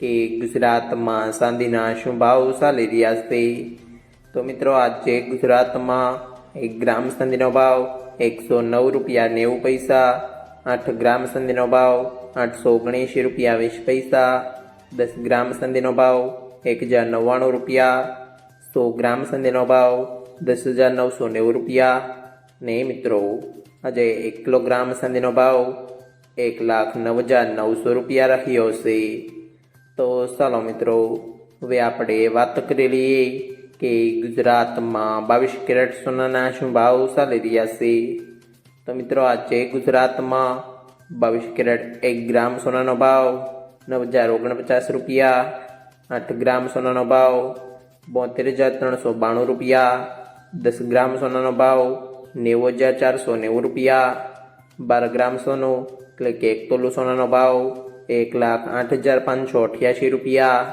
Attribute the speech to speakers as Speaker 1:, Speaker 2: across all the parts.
Speaker 1: કે ગુજરાતમાં ચાંદીના શું ભાવ ચાલી રહ્યા છે? તો મિત્રો, આજે ગુજરાતમાં એક ગ્રામ ચાંદીનો ભાવ એકસો નવ રૂપિયા નેવું પૈસા, આઠ ગ્રામ ચાંદીનો ભાવ આઠસો ઓગણએંશી રૂપિયા વીસ પૈસા, દસ ગ્રામ ચાંદીનો ભાવ એક હજાર નવ્વાણું રૂપિયા, સો ગ્રામ ચાંદીનો ભાવ દસ હજાર નવસો નેવું રૂપિયા. ને મિત્રો, આજે એક કિલોગ્રામ ચાંદીનો ભાવ એક લાખ નવ હજાર નવસો રૂપિયા રહ્યો છે. તો ચાલો મિત્રો, હવે આપણે વાત કરી લઈએ કે ગુજરાતમાં બાવીસ કેરેટ સોનાના શું ભાવ ચાલી રહ્યા છે. તો મિત્રો, આજે ગુજરાતમાં બાવીસ કેરેટ એક ગ્રામ સોનાનો ભાવ નવ હજાર ઓગણપચાસ રૂપિયા, આઠ ગ્રામ સોનાનો ભાવ બોતેર હજાર ત્રણસો બાણું રૂપિયા, દસ ગ્રામ સોનાનો ભાવ નેવું હજાર ચારસો નેવું રૂપિયા, બાર ગ્રામ સોનું એટલે કે એક તોલું સોનાનો ભાવ એક લાખ આઠ હજાર પાંચસો અઠ્યાસી રૂપિયા.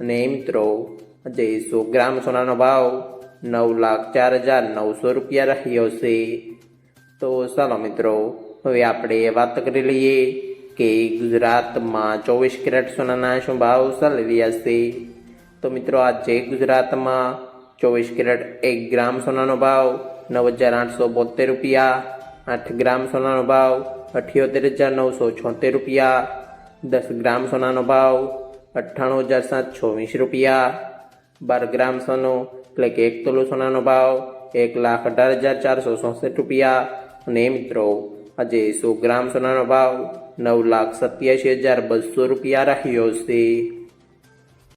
Speaker 1: અને મિત્રો, આજે સો ગ્રામ સોનાનો ભાવ નવ લાખ ચાર હજાર નવસો રૂપિયા રહ્યો છે. તો ચાલો મિત્રો, હવે આપણે વાત કરી લઈએ કે ગુજરાતમાં ચોવીસ કેરેટ સોનાના શું ભાવ ચાલી રહ્યા છે. તો મિત્રો, આજે ગુજરાતમાં ચોવીસ કેરેટ એક ગ્રામ સોનાનો ભાવ નવ હજાર આઠસો બોતેર રૂપિયા. આઠ ગ્રામ સોનાનો ભાવ અઠ્યોતેર હજાર નવસો છોતેર રૂપિયા. દસ ગ્રામ સોનાનો ભાવ અઠ્ઠાણું હજાર સાતસો વીસ રૂપિયા. બાર ગ્રામ સોનો એટલે કે એક તોલો સોનાનો ભાવ એક લાખ અઢાર હજાર ચારસો ચોસઠ રૂપિયા. અને મિત્રો, આજે સો ગ્રામ સોનાનો ભાવ નવ લાખ સત્યાસી હજાર બસો રૂપિયા રહ્યો છે.